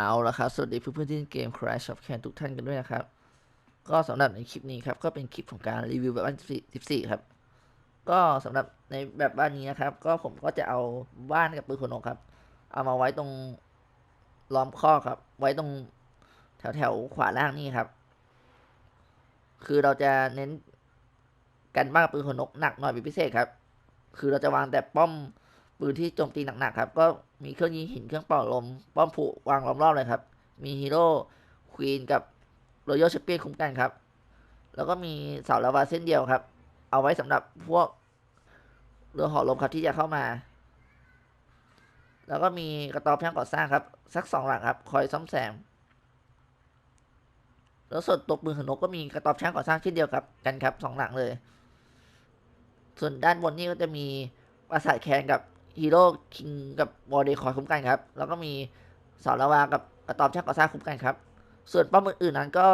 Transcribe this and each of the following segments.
เอาละครับ สวัสดีเพื่อนๆที่เล่นเกม Crash of Can ทุกท่านกันด้วยนะครับ ก็สำหรับในคลิปนี้ครับ ก็เป็นคลิปของการรีวิวแบบบ้าน14 ครับ ก็สำหรับในแบบบ้านนี้นะครับ ก็ผมก็จะเอาบ้านกับปืนขนนกครับ เอามาไว้ตรงล้อมข้อครับ ไว้ตรงแถวแถวๆขวาล่างนี่ครับ คือเราจะเน้นกันบ้านกับปืนขนนกหนักหน่อยเป็นพิเศษครับ คือเราจะวางแต่ป้อม ปืนที่โจมตีหนักๆครับ ก็มีเครื่องยิงหินเครื่องเป่าลม ป้อมผูวางล้อมรอบเลยครับ มีฮีโร่ควีนกับโรยัลแชมเปี้ยนคุ้มกันครับ แล้วก็มีเสาลาวาเส้นเดียวครับ เอาไว้สำหรับพวกเรือหอลมครับที่จะเข้ามา แล้วก็มีกระต๊อบช่างก่อสร้างครับ สักสองหลังครับ คอยซ่อมแซม แล้วส่วนตกมือขนนกก็มีกระต๊อบช่างก่อสร้างเช่นเดียวกับกันครับสองหลังเลย ส่วนด้านบนนี่ก็จะมีปราสาทแคนกับ ฮีโร่คิงกับบอลเดคอยคุ้มกันครับ แล้วก็มีสาละวากับอะตอมช่างก่อสร้างคุ้มกันครับ ส่วนป้อมอื่นๆนั้นก็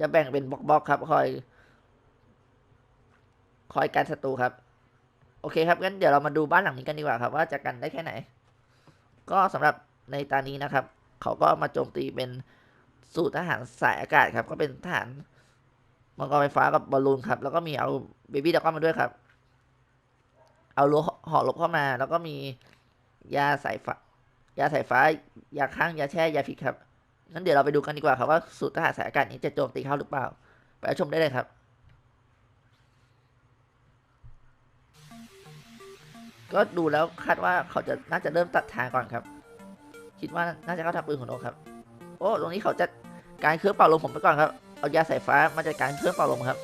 จะแบ่งเป็นบล็อกๆครับ คอย คอยกันศัตรูครับ โอเคครับงั้นเดี๋ยวเรามาดูบ้านหลังนี้กันดีกว่าครับ ว่าจะกันได้แค่ไหน ก็สำหรับในตานี้นะครับ เขาก็มาโจมตีเป็นสูตรทหารสายอากาศครับ ก็เป็นทหารมังกรไฟฟ้ากับบอลลูนครับ แล้วก็มีเอาเบบี้ดักก้อนมาด้วยครับ เอารั้วห่อหลบเข้ามา แล้วก็มียาสายฟ้ายาสายฟ้ายาค้างยาแช่ยาพิษครับงั้นเดี๋ยวเราไปดูกันดีกว่าครับว่าสูตรทหารสายอากาศนี้จะโจมตีเขาหรือเปล่า ไปชมได้เลยครับก็ดูแล้วคาดว่าเขาจะน่าจะเริ่มตัดทางก่อนครับ คิดว่าน่าจะเข้าทำปืนของโนครับ โอ้ตรงนี้เขาจะการเครื่องเป่าลมผมไปก่อนครับ เอายาสายฟ้ามาจัดการเครื่องเป่าลมครับ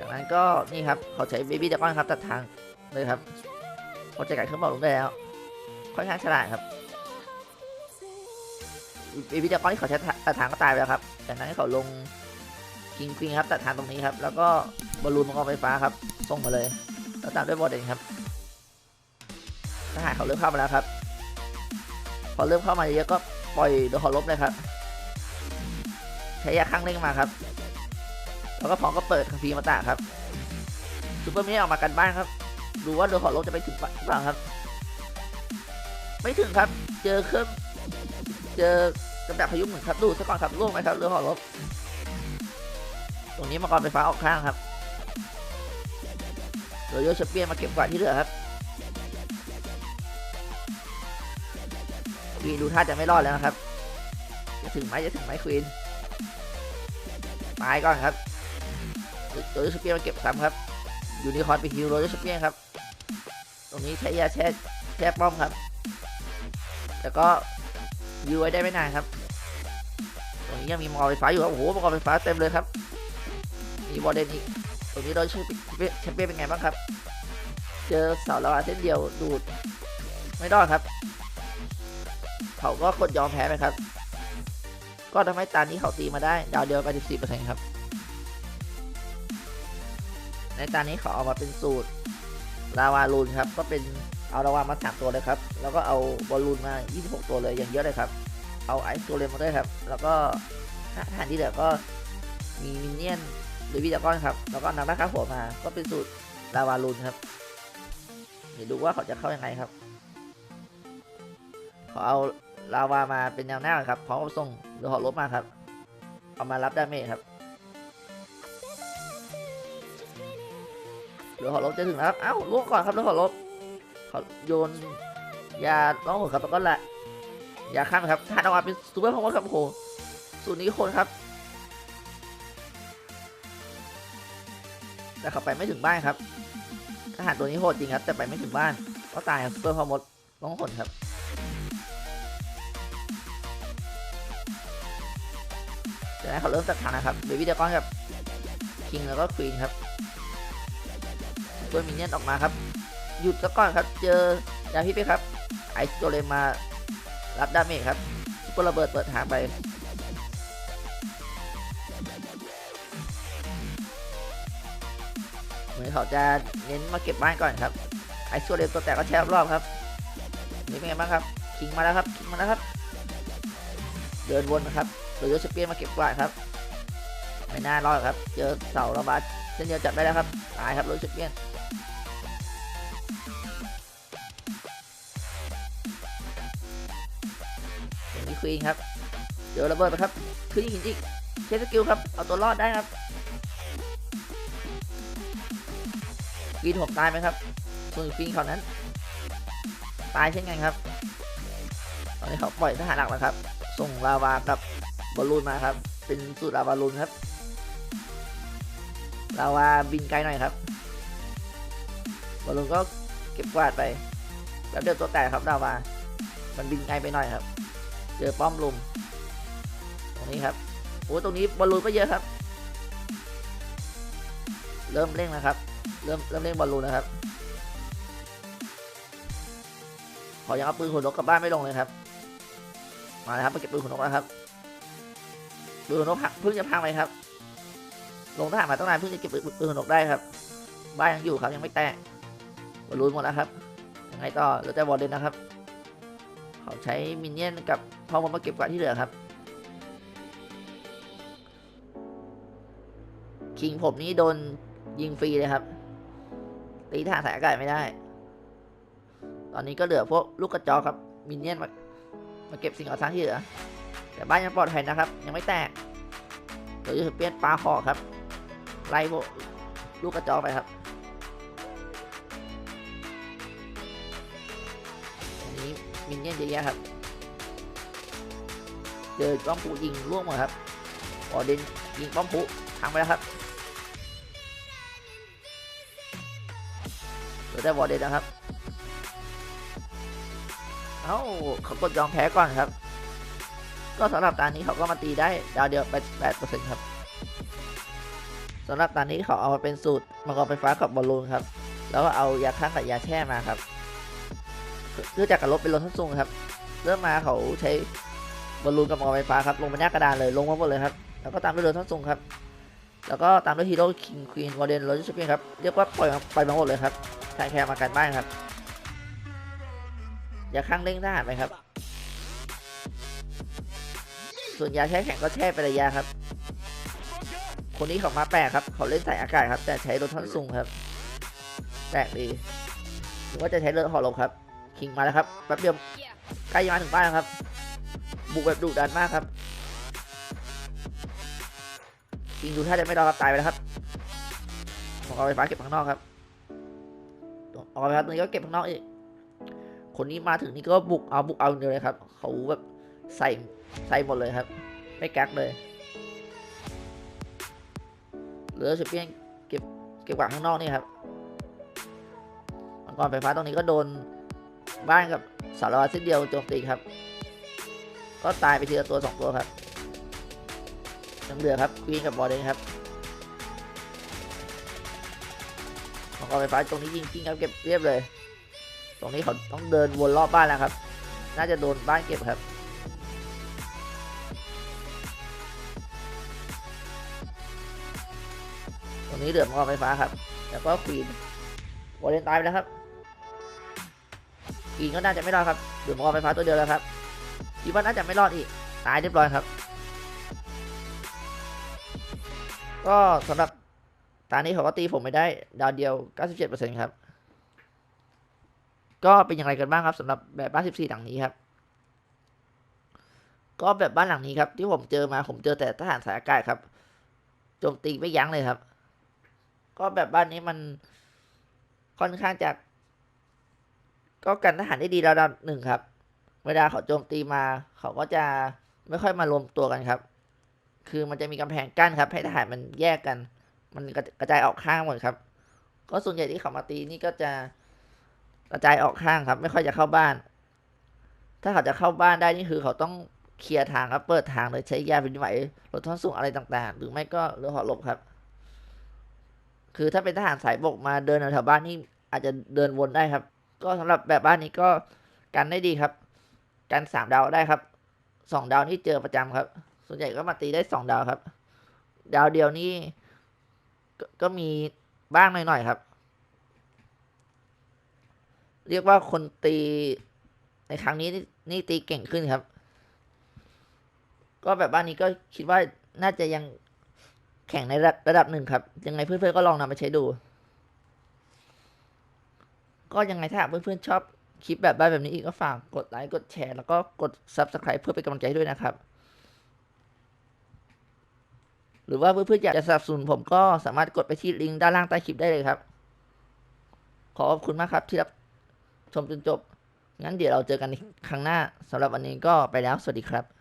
จากนั้นก็นี่ครับเขาใช้เบบี้เดกอนครับตัดทางเลยครับเขาจัดการเครื่องเป่าลมได้แล้ว ค่อนข้างฉลาดครับเบบี้เดกอนที่เขาใช้ตัดทางก็ตายไปแล้วครับ จากนั้นเขาลงคิงควิงครับตัดทางตรงนี้ครับ แล้วก็บอลลูนมังกรไฟฟ้าครับส่งมาเลยแล้วตามด้วยบอลเดนครับทหารเขาเริ่มเข้ามาแล้วครับ พอเริ่มเข้ามาเยอะก็ปล่อยโดนหอลบเลยครับ ใช้ยาข้างเร่งมาครับ แล้วก็พร้อมก็เปิดคังฟีมาตาครับซูเปอร์มินออกมากันบ้านครับ ดูว่าโดนหอลบจะไปถึงหรือเปล่าครับ ไม่ถึงครับ เจอเครื่องเจอกระดับพายุเหมือนครับ ดูซะก่อนครับล่วงไหมครับเรือหอลบ ตรงนี้มังกรไฟฟ้าออกข้างครับโรยัลแชเปียนมาเก็บกวาดที่เหลือครับควีนดูท่าจะไม่รอดแล้วนะครับ จะถึงไหมจะถึงไหมควีนตายก่อนครับ โรยัลแชมเปียมาเก็บซ้ำครับ ยูนิคอร์นไปฮิวโรยัลแชมเปียครับ ตรงนี้ใช้ยาแช่แช่ป้อมครับ แล้วก็ยูไว้ได้ไม่นานครับ ตรงนี้ยังมีมอไฟฟ้าอยู่ครับ โอ้โหมอไฟฟ้าเต็มเลยครับ มีบอลเดนอีก ตรงนี้เราชมเปี้ยแชมเปี้ยนเป็นไงบ้างครับ เจอเสาละวาเส้นเดียวดูด ไม่รอดครับ เขาก็กดยอมแพ้ไปครับ ก็ทำให้ตานี้เขาตีมาได้ ดาวเดียวไป14%ครับ ในตานี้เขาเอามาเป็นสูตรลาวาลูนครับ ก็เป็นเอาลาวามาสามตัวเลยครับ แล้วก็เอาบอลลูนมา 26 ตัวเลยอย่างเยอะเลยครับ เอาไอซ์ตัวเลนมาด้วยครับ แล้วก็ทหารที่เหลือก็มีมินเนี่ยนหรือวิจารณ์ครับ แล้วก็นำราคาหัวมา ก็เป็นสูตรลาวาลูนครับ เดี๋ยวดูว่าเขาจะเข้ายังไงครับเขาเอาลาวามาเป็นแนวหน้าครับ พร้อมส่งเรือหอลบมาครับ เอามารับดาเมจครับ เรือหอลบจะถึงแล้วครับ เอ้าล่วงก่อนครับเรือหอลบเขาโยนยาล้องหัวครับแล้วก็ละยาข้ามครับทหารออกมาเป็นซูเปอร์พาวเวอร์ครับโอ้โหสูตรนี้คนครับ แต่เขาไปไม่ถึงบ้านครับทหารตัวนี้โหดจริงครับ แต่ไปไม่ถึงบ้านก็ตายครับซุปเปอร์พอมดน้องหนครับเดี๋ยวนะเขาเริ่มจัดทางนะครับเบบี้เดกอนกับคิงแล้วก็ควีนครับ ตัวมินเนี่ยนออกมาครับ หยุดซะก่อนครับ เจอยาพิษไปครับ ไอซ์โจเลมารับดาเมจครับซุปเปอร์ระเบิดเปิดทางไปเหมือนเขาจะเน้นมาเก็บบ้านก่อนครับ ไอซ์โจเลมตัวแตกก็แช่รอบครับ นี่เป็นไงบ้างครับ คิงมาแล้วครับ คิงมาแล้วครับ เดินวนนะครับโดยยศเปียนมาเก็บกวาดครับไม่น่ารอดครับ เจอเสาระบาดเส้นเดียวจับได้แล้วครับ ตายครับโดยยศเปียน ควีนครับ เดี๋ยวระเบิดไปครับ คือหินอีกเชสกิลครับ เอาตัวรอดได้ครับควีนผมตายไหมครับ ส่วนควีนเขานั้น ตายเช่นกันครับ ตอนนี้เขาปล่อยทหารหลักแล้วครับ ส่งลาวากับบอลลูนมาครับ เป็นสูตรลาวาลูนครับลาวาบินไกลหน่อยครับบอลลูนก็เก็บกวาดไป แล้วเดี๋ยวตัวแตกครับลาวา มันบินไกลไปหน่อยครับ เจอป้อมลุม ตรงนี้ครับ โอ้ตรงนี้บอลลูนก็เยอะครับ เริ่มเร่งแล้วครับ เริ่มเริ่มเร่งบอลลูนนะครับ ขอยังเอาปืนขนนกกลับบ้านไม่ลงเลยครับ มาแล้วครับมาเก็บปืนขนนกแล้วครับปืนขนนกพังเพิ่งจะพังไปครับ ลงทหารมาตั้งนานเพิ่งจะเก็บปืนปืนขนนกได้ครับ บ้านยังอยู่ครับยังไม่แตกบอลลูนหมดแล้วครับยังไงต่อเราจะบอลเลนนะครับ เขาใช้มินเนี่ยนกับ พอผมมาเก็บกวาดที่เหลือครับ คิงผมนี่โดนยิงฟรีเลยครับ ตีทหารสายอากาศไม่ได้ ตอนนี้ก็เหลือพวกลูกกระจอกครับ มินเนี่ยนมามาเก็บสิ่งก่อสร้างที่เหลือ แต่บ้านยังปลอดภัยนะครับ ยังไม่แตกเดี๋ยวจะเปลี่ยนปลาหอกครับ ไล่พวกลูกกระจอกไปครับอันนี้มินเนี่ยนเยอะแยะครับ เจอป้อมผูยิงล่วงหมดครับออเดนยิงป้อมผูพังไปแล้วครับเหลือแต่วอเดนนะครับ เอ้าเขากดยอมแพ้ก่อนครับ ก็สำหรับตอนนี้เขาก็มาตีได้ดาวเดียวไปแปดเปอร์เซ็นต์ครับสำหรับตอนนี้เขาเอามาเป็นสูตรมังกรไฟฟ้ากับบอลลูนครับ แล้วก็เอายาฆ่ากับยาแช่มาครับเพื่อจากกับลบเป็นรถทั้งสูงครับ เริ่มมาเขาใช้ บอลลูนกับมังกรไฟฟ้าครับลงไปหน้ากระดานเลยลงมาหมดเลยครับแล้วก็ตามด้วยเรือทั้งสูงครับแล้วก็ตามด้วยฮีโร่คิงควีนวอร์เดนโรจิสเปียครับเรียกว่าปล่อยมาปล่อยมาหมดเลยครับใช้แค่มากันบ้านครับ อย่าข้างเร่งทหารไปครับ ส่วนยาแช่แข็งก็แช่ไประยะครับ คนนี้เขามาแปลกครับ เขาเล่นใสายอากาศครับ แต่ใช้รถท่อนสูงครับแปลกดีหรือว่าจะใช้เรือหอลงครับ คิงมาแล้วครับแป๊บเดียวใกล้จะมาถึงบ้านแล้วครับ บุกแบบดุดันมากครับคิงดูท่าจะไม่รอดครับตายไปแล้วครับของเอาไฟฟ้าเก็บข้างนอกครับเอาไฟฟ้าตรงนี้ก็เก็บข้างนอกอีกคนนี้มาถึงนี่ก็บุกเอาบุกเอาเดียวเลยครับเขาแบบใส่ใส่หมดเลยครับ ไม่กักเลยเหลือสเปียนเก็บเก็บกวาดข้างนอกนี่ครับมังกรไฟฟ้าตรงนี้ก็โดนบ้านกับสารวัตรเส้นเดียวโจมตีครับ ก็ตายไปทีละตัวสองตัวครับยังเหลือครับควีนกับบอลเลยครับมังกรไฟฟ้าตรงนี้ยิงกิ้งครับเก็บเรียบเลย ตรงนี้เขาต้องเดินวนรอบบ้านแล้วครับ น่าจะโดนบ้านเก็บครับตรงนี้เหลือมังกรไฟฟ้าครับ แล้วก็ควีนวอลเลนตายไปแล้วครับควีนก็น่าจะไม่รอดครับเหลือมังกรไฟฟ้าตัวเดียวแล้วครับ คิดว่าน่าจะไม่รอดอีก ตายเรียบร้อยครับ ก็สำหรับตอนนี้เขาก็ตีผมไม่ได้ ดาวเดียว 97%ครับ ก็เป็นอย่างไรกันบ้างครับสำหรับแบบบ้าน 14 หลังนี้ครับ ก็แบบบ้านหลังนี้ครับ ที่ผมเจอมาผมเจอแต่ทหารสายอากาศครับโจมตีไม่ยั้งเลยครับ ก็แบบบ้านนี้มันค่อนข้างจะก็กันทหารได้ดีระดับหนึ่งครับ เวลาเขาโจมตีมา เขาก็จะไม่ค่อยมารวมตัวกันครับ คือมันจะมีกำแพงกั้นครับ ให้ทหารมันแยกกัน มันกระจายออกข้างหมดครับ ก็ส่วนใหญ่ที่เขามาตีนี่ก็จะกระจายออกข้างครับ ไม่ค่อยจะเข้าบ้าน ถ้าเขาจะเข้าบ้านได้นี่คือเขาต้องเคลียร์ทางครับ เปิดทางโดยใช้ยาเป็นไหวรถท่อนสูงอะไรต่างๆ หรือไม่ก็เรือหอหลบครับ คือถ้าเป็นทหารสายบกมาเดินแถวบ้านนี่อาจจะเดินวนได้ครับ ก็สำหรับแบบบ้านนี้ก็กันได้ดีครับ กันสามดาวได้ครับสองดาวนี่เจอประจำครับ ส่วนใหญ่ก็มาตีได้สองดาวครับ ดาวเดียวนี่ก็มีบ้างหน่อยๆครับ เรียกว่าคนตีในครั้งนี้นี่ตีเก่งขึ้นครับ ก็แบบบ้านนี้ก็คิดว่าน่าจะยังแข่งในระดับระดับหนึ่งครับ ยังไงเพื่อนๆก็ลองนำไปใช้ดู ก็ยังไงถ้าเพื่อนๆชอบ คลิปแบบบ้านแบบนี้อีกก็ฝากกดไลค์กดแชร์แล้วก็กด Subscribe เพื่อเป็นกำลังใจด้วยนะครับ หรือว่าเพื่อนๆอยากจะสนับสนุนผมก็สามารถกดไปที่ลิงก์ด้านล่างใต้คลิปได้เลยครับ ขอขอบคุณมากครับที่รับชมจนจบ งั้นเดี๋ยวเราเจอกันในครั้งหน้าสำหรับวันนี้ก็ไปแล้วสวัสดีครับ